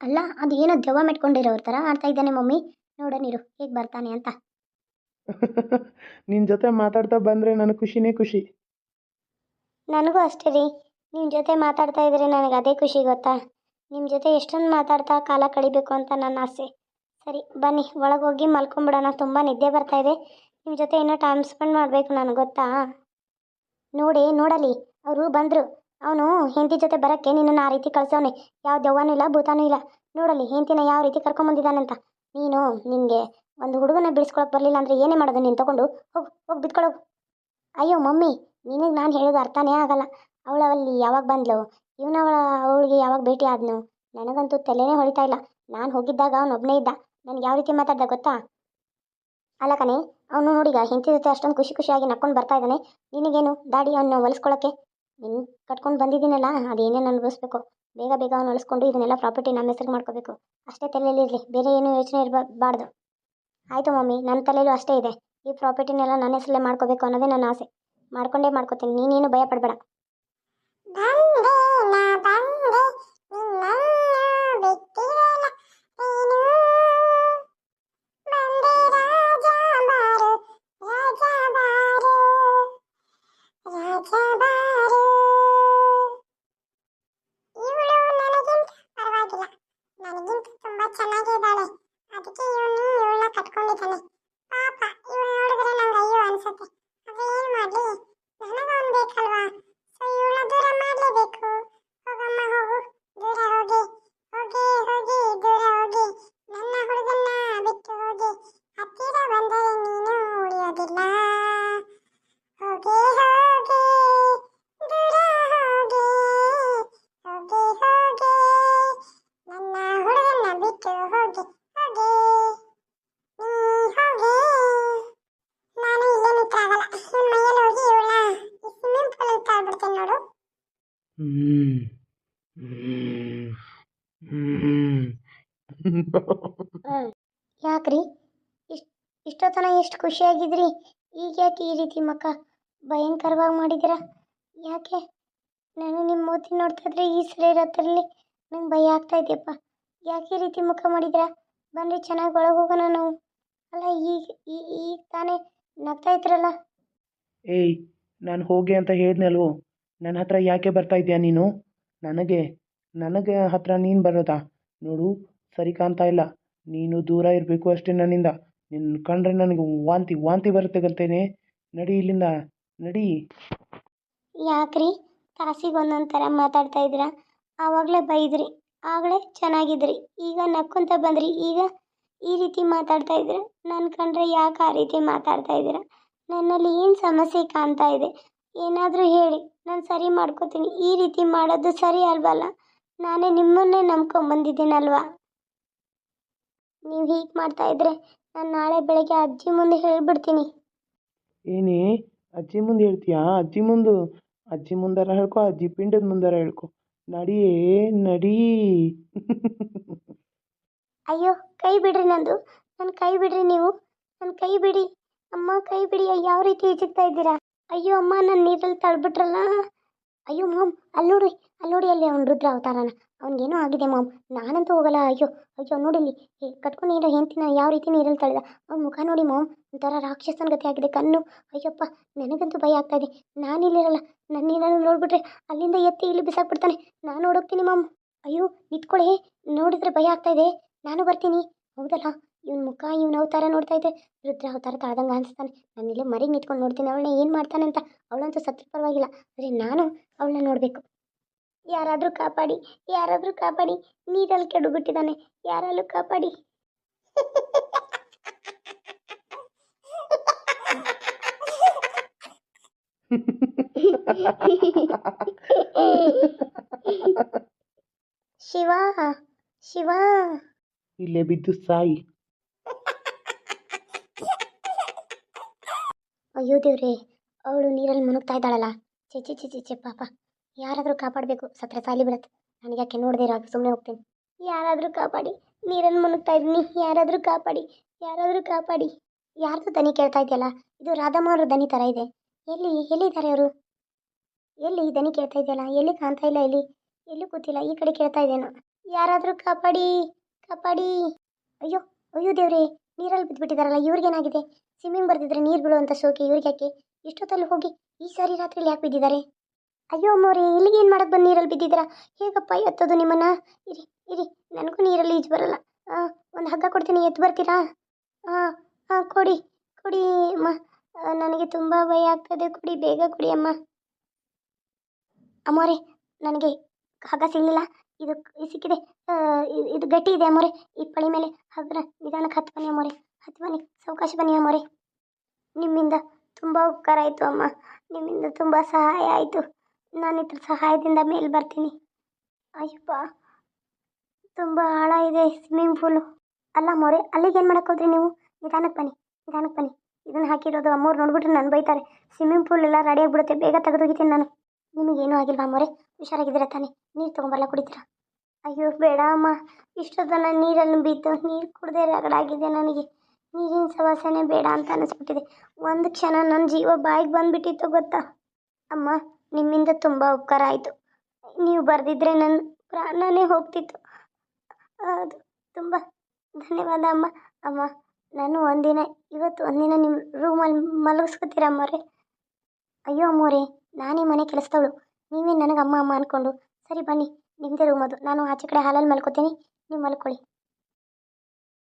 ಅಲ್ಲ ಅದು ಏನೋ ದೆವ್ವ ಮೆಟ್ಕೊಂಡಿರೋರ ಥರ ಆಡ್ತಾ ಇದ್ದಾನೆ ಮಮ್ಮಿ. ನೋಡ ನೀರು ಹೇಗೆ ಬರ್ತಾನೆ ಅಂತ. ನಿನ್ ಜೊತೆ ಮಾತಾಡ್ತಾ ಬಂದ್ರೆ ನನಗೆ ಖುಷಿನೇ ಖುಷಿ. ನನಗೂ ಅಷ್ಟೇ ರೀ. ನಿಮ್ಮ ಜೊತೆ ಮಾತಾಡ್ತಾ ಇದ್ರೆ ನನಗೆ ಅದೇ ಖುಷಿ ಗೊತ್ತಾ? ನಿಮ್ಮ ಜೊತೆ ಎಷ್ಟೊಂದು ಮಾತಾಡ್ತಾ ಕಾಲ ಕಳಿಬೇಕು ಅಂತ ನನ್ನ ಆಸೆ. ಸರಿ ಬನ್ನಿ ಒಳಗೆ ಹೋಗಿ ಮಲ್ಕೊಂಬಿಡೋಣ. ತುಂಬ ನಿದ್ದೆ ಬರ್ತಾ ಇದೆ. ನಿಮ್ಮ ಜೊತೆ ಇನ್ನೂ ಟೈಮ್ ಸ್ಪೆಂಡ್ ಮಾಡಬೇಕು ನನಗೆ ಗೊತ್ತಾ? ನೋಡಿ ನೋಡಲಿ ಅವರು ಬಂದರು. ಅವನು ಹೆಂಡತಿ ಜೊತೆ ಬರೋಕ್ಕೆ ನಿನ್ನನ್ನು ಆ ರೀತಿ ಕಳ್ಸೋನೆ ಯಾವ ದೆವ್ವನೂ ಇಲ್ಲ, ಭೂತಾನೂ ಇಲ್ಲ. ನೋಡಲಿ ಹೆಂಡತಿನ ಯಾವ ರೀತಿ ಕರ್ಕೊಂಬಂದಿದ್ದಾನಂತ ನೀನು ನಿನಗೆ ಒಂದು ಹುಡುಗನ ಬಿಡಿಸ್ಕೊಳಕ್ಕೆ ಬರಲಿಲ್ಲ ಅಂದರೆ ಏನೇ ಮಾಡೋದು ನೀನು ತಗೊಂಡು? ಹೋಗು, ಹೋಗಿ ಬಿತ್ಕೊಳ್ಳೋಗು ಅಯ್ಯೋ, ಮಮ್ಮಿ, ನಿನಗೆ ನಾನು ಹೇಳೋದು ಅರ್ಥನೇ ಆಗಲ್ಲ. ಅವಳು ಅಲ್ಲಿ ಯಾವಾಗ ಬಂದ್ಲು? ಇವನವಳ ಅವಳಿಗೆ ಯಾವಾಗ ಭೇಟಿ ಆದ್ನು? ನನಗಂತೂ ತಲೆನೇ ಹೊಳಿತಾ ಇಲ್ಲ. ನಾನು ಹೋಗಿದ್ದಾಗ ಅವನೊಬ್ಬನೇ ಇದ್ದ. ನನಗೆ ಯಾವ ರೀತಿ ಮಾತಾಡ್ದ ಗೊತ್ತಾ? ಅಲ್ಲ ಕಣೆ, ಅವನು ನೋಡಿಗ ಹೆಂಡತಿ ಜೊತೆ ಅಷ್ಟೊಂದು ಖುಷಿ ಖುಷಿಯಾಗಿ ನಕ್ಕೊಂಡು ಬರ್ತಾ ಇದ್ದಾನೆ. ನಿನಗೇನು ದಾಡಿ ಅವನ್ನ ಹೊಲಿಸ್ಕೊಳ್ಳೋಕ್ಕೆ ನಿನ್ನ ಕಟ್ಕೊಂಡು ಬಂದಿದ್ದೀನಲ್ಲ, ಅದೇನೇನು ಅನುಭವಿಸ್ಬೇಕು? ಬೇಗ ಬೇಗ ಅವ್ನು ಹೊಲಿಸ್ಕೊಂಡು ಇದನ್ನೆಲ್ಲ ಪ್ರಾಪರ್ಟಿ ನಮ್ಮ ಹೆಸರು ಮಾಡ್ಕೋಬೇಕು. ಅಷ್ಟೇ ತಲೆಯಲ್ಲಿರಲಿ ಬೇರೆ ಏನೂ ಯೋಚನೆ ಇರಬಾರ್ದು ಆಯಿತು ಮಮ್ಮಿ ನನ್ನ ತಲೆಯಲ್ಲೂ ಅಷ್ಟೇ ಇದೆ. ಈ ಪ್ರಾಪರ್ಟಿನೆಲ್ಲ ನನ್ನ ಹೆಸರಲ್ಲೇ ಮಾಡ್ಕೋಬೇಕು ಅನ್ನೋದೇ ನನ್ನ ಆಸೆ. ಮಾಡ್ಕೊಂಡೇ ಮಾಡ್ಕೋತೀನಿ, ನೀನೇನು ಭಯ ಪಡಬೇಡ ಯಾಕ್ರಿ? ಇಷ್ಟು ಇಷ್ಟೊತ್ತನ ಎಷ್ಟು ಖುಷಿಯಾಗಿದ್ರಿ? ಈಗ ಯಾಕೆ ಈ ರೀತಿ ಮಕ್ಕ ಭಯಂಕರವಾಗಿ ಮಾಡಿದಿರ? ಯಾಕೆ? ನಾನು ನಿಮ್ಮ ಮೂತಿ ನೋಡ್ತಾ ಇದ್ರೆ ಈ ಸರಿ ಹತ್ರಲ್ಲಿ ನಂಗೆ ಭಯ ಆಗ್ತಾ ಇದೆಯಪ್ಪ. ಯಾಕೆ ಈ ರೀತಿ ಮುಖ ಮಾಡಿದಿರ? ಬನ್ನಿ ಚೆನ್ನಾಗಿ ಒಳಗೆ ಹೋಗೋಣ ನಾವು. ಅಲ್ಲ ಈಗ ಈ- ಈಗ ತಾನೇ ನಗ್ತಾ ಇದ್ರಲ್ಲ? ಏಯ್ ನಾನು ಹೋಗಿ ಅಂತ ಹೇಳಿದ್ನಲ್ವೋ? ನನ್ನ ಹತ್ರ ಯಾಕೆ ಬರ್ತಾ ಇದೆಯಾ ನೀನು? ನನಗೆ ನನಗೆ ಹತ್ರ ನೀನು ಬರೋದಾ? ನೋಡು, ಸರಿ ಕಾಣ್ತಾ ಇಲ್ಲ. ನೀನು ದೂರ ಇರಬೇಕು ಅಷ್ಟೇ ನನ್ನಿಂದ. ನಿನ್ನ ಕಂಡ್ರೆ ನನಗೆ ವಾಂತಿ ವಾಂತಿ ಬರುತ್ತೆ ಗಂತೇನೆ. ನಡಿ ಇಲ್ಲಿಂದ. ನಡಿ. ಯಾಕ್ರಿ? ತಾಸಿಗೆ ಒಂದೊಂದು ಥರ ಮಾತಾಡ್ತಾ ಇದ್ದೀರಾ? ಆವಾಗಲೇ ಬೈದ್ರಿ. ಆಗಲೇ ಚೆನ್ನಾಗಿದ್ರಿ. ಈಗ ನಕ್ಕೊಂತ ಬಂದ್ರಿ. ಈಗ ಈ ರೀತಿ ಮಾತಾಡ್ತಾ ಇದ್ದೀರಾ ನನ್ನ ಕಂಡ್ರೆ ಯಾಕೆ ಆ ರೀತಿ ಮಾತಾಡ್ತಾ ಇದ್ದೀರಾ? ನನ್ನಲ್ಲಿ ಏನು ಸಮಸ್ಯೆ ಕಾಣ್ತಾ ಇದೆ? ಏನಾದರೂ ಹೇಳಿ. ನಾನು ಸರಿ ಮಾಡ್ಕೋತೀನಿ. ಈ ರೀತಿ ಮಾಡೋದು ಸರಿ ಅಲ್ವಲ್ಲ? ನಾನೇ ನಿಮ್ಮನ್ನೇ ನಂಬ್ಕೊಂಬಂದಿದ್ದೀನಲ್ವಾ ನೀವು ಹೀಗೆ ಮಾಡ್ತಾ ಇದ್ರೆ ನಾನು ನಾಳೆ ಬೆಳಗ್ಗೆ ಅಜ್ಜಿ ಮುಂದೆ ಹೇಳಿಬಿಡ್ತೀನಿ. ಏನೇ? ಅಜ್ಜಿ ಮುಂದೆ ಹೇಳ್ತೀಯಾ? ಅಜ್ಜಿ ಮುಂದು? ಅಜ್ಜಿ ಮುಂದಾರ ಹೇಳ್ಕೊ ಅಜ್ಜಿ ಪಿಂಡದ ಮುಂದಾರ ಹೇಳ್ಕೊ. ನಡಿಯೇ ನಡಿ. ಅಯ್ಯೋ ಕೈ ಬಿಡ್ರಿ ನಂದು. ನನ್ನ ಕೈ ಬಿಡ್ರಿ ನೀವು. ನನ್ನ ಕೈ ಬಿಡಿ. ಅಮ್ಮ ಕೈ ಬಿಡಿ. ಯಾವ ರೀತಿ ಈಜುತ್ತಾ ಇದ್ದೀರಾ? ಅಯ್ಯೋ ಅಮ್ಮ ನನ್ನ ನೀರಲ್ಲಿ ತಳ್ಬಿಟ್ರಲ್ಲ. ಅಯ್ಯೋ ಮಾಮ್ ಅಲ್ಲಿ ನೋಡಿ ಅಲ್ಲಿ ನೋಡಿ ಅಲ್ಲಿ ಅವ್ನು ರುದ್ರ ಅವತಾರನ. ಅವ್ನಿಗೇನೋ ಆಗಿದೆ ಮಾಮ್, ನಾನಂತೂ ಹೋಗಲ್ಲ, ಅಯ್ಯೋ ಅಯ್ಯೋ, ನೋಡಿಲ್ಲಿ ಹೇ ಏನೋ ಹೆಂಡ್ತಿನ ಯಾವ ರೀತಿ ನೀರಲ್ಲಿ ತಳೆದ ಅವ್ನ ಮುಖ ನೋಡಿ ಮಾಮ್, ಒಂಥರ ರಾಕ್ಷಸನ ಗತಿ ಆಗಿದೆ ಕಣ್ಣು. ಅಯ್ಯಪ್ಪ, ನನಗಂತೂ ಭಯ ಆಗ್ತಾ ಇದೆ. ನಾನು ಇಲ್ಲಿರಲ್ಲ ನನ್ನ ಏನಾದ್ರು ನೋಡ್ಬಿಟ್ರೆ ಅಲ್ಲಿಂದ ಎತ್ತಿ ಇಲ್ಲಿ ಬಿಸಾಕ್ಬಿಡ್ತಾನೆ. ನಾನು ಓಡೋಗ್ತೀನಿ ಮಾಮ್. ಅಯ್ಯೋ ನಿಂತ್ಕೊಳ್ಳಿ ನೋಡಿದ್ರೆ ಭಯ ಆಗ್ತಾ ಇದೆ. ನಾನು ಬರ್ತೀನಿ. ಹೌದಲ್ಲ? ಇವನ ಮುಖ ಇವನ ಅವತಾರ ನೋಡ್ತಾ ಇದ್ದೆ ರುದ್ರ ಅವತಾರ ತಾಳ್ದಂಗೆ ಅನಿಸ್ತಾನೆ. ನಾನು ಇಲ್ಲೇ ಮರಿ ನಿಂತ್ಕೊಂಡು ನೋಡ್ತೀನಿ, ಅವಳನ್ನ ಏನು ಮಾಡ್ತಾನೆ ಅಂತ. ಅವಳಂತೂ ಸತ್ರ ಪರವಾಗಿಲ್ಲ. ಆದರೆ ನಾನು ಅವಳನ್ನ ನೋಡಬೇಕು. ಯಾರಾದರೂ ಕಾಪಾಡಿ ಯಾರಾದರೂ ಕಾಪಾಡಿ. ನೀರಲ್ಲಿ ಕೆಡುಬಿಟ್ಟಿದ್ದಾನೆ. ಯಾರಲ್ಲೂ ಕಾಪಾಡಿ. ಶಿವ ಶಿವ. ಇಲ್ಲೇ ಬಿದ್ದು ಸಾಯಿ. ಅಯ್ಯೋ ದೇವ್ರೆ, ಅವಳು ನೀರಲ್ಲಿ ಮುನುಗ್ತಾ ಇದ್ದಾಳಲ್ಲ. ಚಿಚ್ಚಿ ಚಿಚ್ಚಿ ಚಿ ಪಾಪ. ಯಾರಾದರೂ ಕಾಪಾಡಬೇಕು, ಸತ್ರ ಸಾಲಿ ಬಿಡತ್ತೆ. ನನಗೆ ಯಾಕೆ ನೋಡದೆ ಇರೋ ಸುಮ್ಮನೆ ಹೋಗ್ತೀನಿ. ಯಾರಾದರೂ ಕಾಪಾಡಿ, ನೀರಲ್ಲಿ ಮುನುಗ್ತಾ ಇದ್ದೀನಿ. ಯಾರಾದರೂ ಕಾಪಾಡಿ ಯಾರಾದರೂ ಕಾಪಾಡಿ. ಯಾರ್ದು ದನಿ ಕೇಳ್ತಾ ಇದೆಯಲ್ಲ, ಇದು ರಾಧಮ್ಮನವ್ರ ದನಿ ಥರ ಇದೆ. ಎಲ್ಲಿ, ಎಲ್ಲಿದ್ದಾರೆ ಅವರು? ಎಲ್ಲಿ ದನಿ ಕೇಳ್ತಾ ಇದೆಯಲ್ಲ, ಎಲ್ಲಿ ಕಾಣ್ತಾ ಇಲ್ಲ ಎಲ್ಲಿ ಎಲ್ಲೂ ಕೂತಿಲ್ಲ, ಈ ಕಡೆ ಕೇಳ್ತಾ ಇದ್ದೇನೋ. ಯಾರಾದರೂ ಕಾಪಾಡಿ ಕಾಪಾಡಿ. ಅಯ್ಯೋ ಅಯ್ಯೋ ದೇವ್ರೆ, ನೀರಲ್ಲಿ ಬಿದ್ಬಿಟ್ಟಿದಾರಲ್ಲ ಇವ್ರಿಗೇನಾಗಿದೆ? ಸ್ವಿಮ್ಮಿಂಗ್ ಬರ್ತಿದ್ರೆ ನೀರು ಬೀಳುವಂಥ ಶೋಕಿ ಇವ್ರಿಗೆ ಯಾಕೆ? ಇಷ್ಟೊತ್ತಲ್ಲಿ ಹೋಗಿ ಈ ಸಾರಿ ರಾತ್ರಿಲಿ ಯಾಕೆ ಬಿದ್ದಿದ್ದಾರೆ? ಅಯ್ಯೋ ಅಮ್ಮೋರೆ, ಇಲ್ಲಿಗೆ ಏನು ಮಾಡಕ್ಕೆ ಬಂದು ನೀರಲ್ಲಿ ಬಿದ್ದಿದ್ದೀರಾ? ಹೇಗಪ್ಪ ಎತ್ತೋದು ನಿಮ್ಮನ್ನ? ಇರಿ ಇರಿ, ನನಗೂ ನೀರಲ್ಲಿ ಈಜು ಬರಲ್ಲ. ಒಂದು ಹಗ್ಗ ಕೊಡ್ತೀನಿ, ಎತ್ತು ಬರ್ತೀರಾ? ಹಾಂ ಹಾಂ ಕೊಡಿ ಕೊಡಿ ಅಮ್ಮ. ನನಗೆ ತುಂಬ ಭಯ ಆಗ್ತದೆ, ಕೊಡಿ, ಬೇಗ ಕೊಡಿ ಅಮ್ಮ. ಅಮ್ಮೋರೆ, ನನಗೆ ಹಗ್ಗ ಸಿಗಲಿಲ್ಲ. ಇದು ಸಿಕ್ಕಿದೆ. ಇದು ಗಟ್ಟಿ ಇದೆ ಅಮ್ಮೋರೆ. ಈ ಪಳಿ ಮೇಲೆ ಹಗ್ರ ನಿಧಾನಕ್ಕೆ ಹತ್ತು ಬನ್ನಿ ಹತ್ತು ಬನ್ನಿ, ಸಾವಕಾಶ ಬನ್ನಿ ಅಮ್ಮವ್ರೆ ನಿಮ್ಮಿಂದ ತುಂಬ ಉಪಕಾರ ಆಯಿತು ಅಮ್ಮ. ನಿಮ್ಮಿಂದ ತುಂಬ ಸಹಾಯ ಆಯಿತು. ನಾನು ಇದ್ರ ಸಹಾಯದಿಂದ ಮೇಲೆ ಬರ್ತೀನಿ. ಅಯ್ಯಪ್ಪ, ತುಂಬ ಆಳ ಇದೆ ಸ್ವಿಮ್ಮಿಂಗ್ ಪೂಲು ಅಲ್ಲ ಮೋರೆ ಅಲ್ಲಿಗೆ ಏನು ಮಾಡಕ್ಕೆ ಹೋದ್ರಿ ನೀವು? ನಿಧಾನಕ್ಕೆ ಬನ್ನಿ ನಿಧಾನಕ್ಕೆ ಬನ್ನಿ. ಇದನ್ನು ಹಾಕಿರೋದು ಅಮ್ಮವ್ರು ನೋಡ್ಬಿಟ್ರೆ ನಾನು ಬೈತಾರೆ. ಸ್ವಿಮ್ಮಿಂಗ್ ಪೂಲ್ ಎಲ್ಲ ರೆಡಿ ಆಗಿಬಿಡುತ್ತೆ, ಬೇಗ ತೆಗೆದೋಗಿದ್ದೀನಿ ನಾನು. ನಿಮಗೇನೂ ಆಗಿಲ್ವಾ ಅಮ್ಮೋರೆ? ಹುಷಾರಾಗಿದ್ದೀರ ತಾನೇ? ನೀರು ತೊಗೊಂಬಲ್ಲ ಕುಡಿತೀರಾ? ಅಯ್ಯೋ, ಬೇಡ ಅಮ್ಮ. ಇಷ್ಟೊತ್ತನ ನೀರಲ್ಲಿ ಬಿದ್ದು ನೀರು ಕುಡ್ದೇ ರಗಡಾಗಿದೆ ನನಗೆ. ನೀರಿನ ಸವಾಸನೆ ಬೇಡ ಅಂತ ಅನಿಸ್ಬಿಟ್ಟಿದೆ. ಒಂದು ಕ್ಷಣ ನನ್ನ ಜೀವ ಬಾಯಿಗೆ ಬಂದ್ಬಿಟ್ಟಿತ್ತು ಗೊತ್ತಾ? ಅಮ್ಮ, ನಿಮ್ಮಿಂದ ತುಂಬ ಉಪಕಾರ ಆಯಿತು. ನೀವು ಬರೆದಿದ್ರೆ ನನ್ನ ಪ್ರಾಣನೇ ಹೋಗ್ತಿತ್ತು. ಅದು ತುಂಬ ಧನ್ಯವಾದ ಅಮ್ಮ. ಅಮ್ಮ, ನಾನು ಒಂದಿನ, ಇವತ್ತು ಒಂದಿನ ನಿಮ್ಮ ರೂಮಲ್ಲಿ ಮಲಗಿಸ್ಕೊತೀರ ಅಮ್ಮವ್ರೆ? ಅಯ್ಯೋ ಅಮ್ಮೋರೆ ನಾನೇ ಮನೆ ಕೆಲಸದವಳು. ನೀವೇ ನನಗೆ ಅಮ್ಮ ಅಮ್ಮ ಅಂದ್ಕೊಂಡು ಸರಿ ಬನ್ನಿ ನಿಮ್ಮದೇ ರೂಮ್ ಅದು. ನಾನು ಆಚೆ ಕಡೆ ಹಾಲಲ್ಲಿ ಮಲ್ಕೋತೀನಿ. ನೀವು ಮಲ್ಕೊಳ್ಳಿ.